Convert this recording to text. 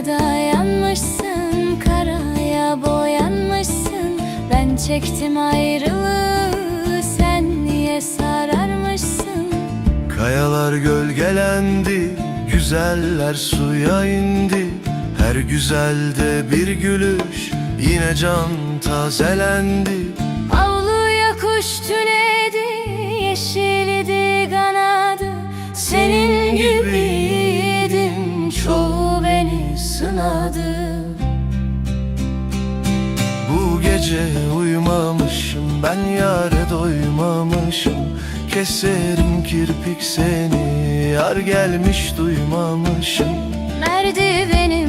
ya da yanmışsın Karaya boyanmışsın. Ben çektim ayrılığı Sen niye sararmışsın? Kayalar gölgelendi, güzeller suya indi. Her güzelde bir gülüş, yine can tazelendi. Avluya kuş tünedi Yeşilidi sınadı Bu gece uyumamışım, ben yare doymamışım. Keserim kirpik seni, yar gelmiş duymamışım. Merdivenim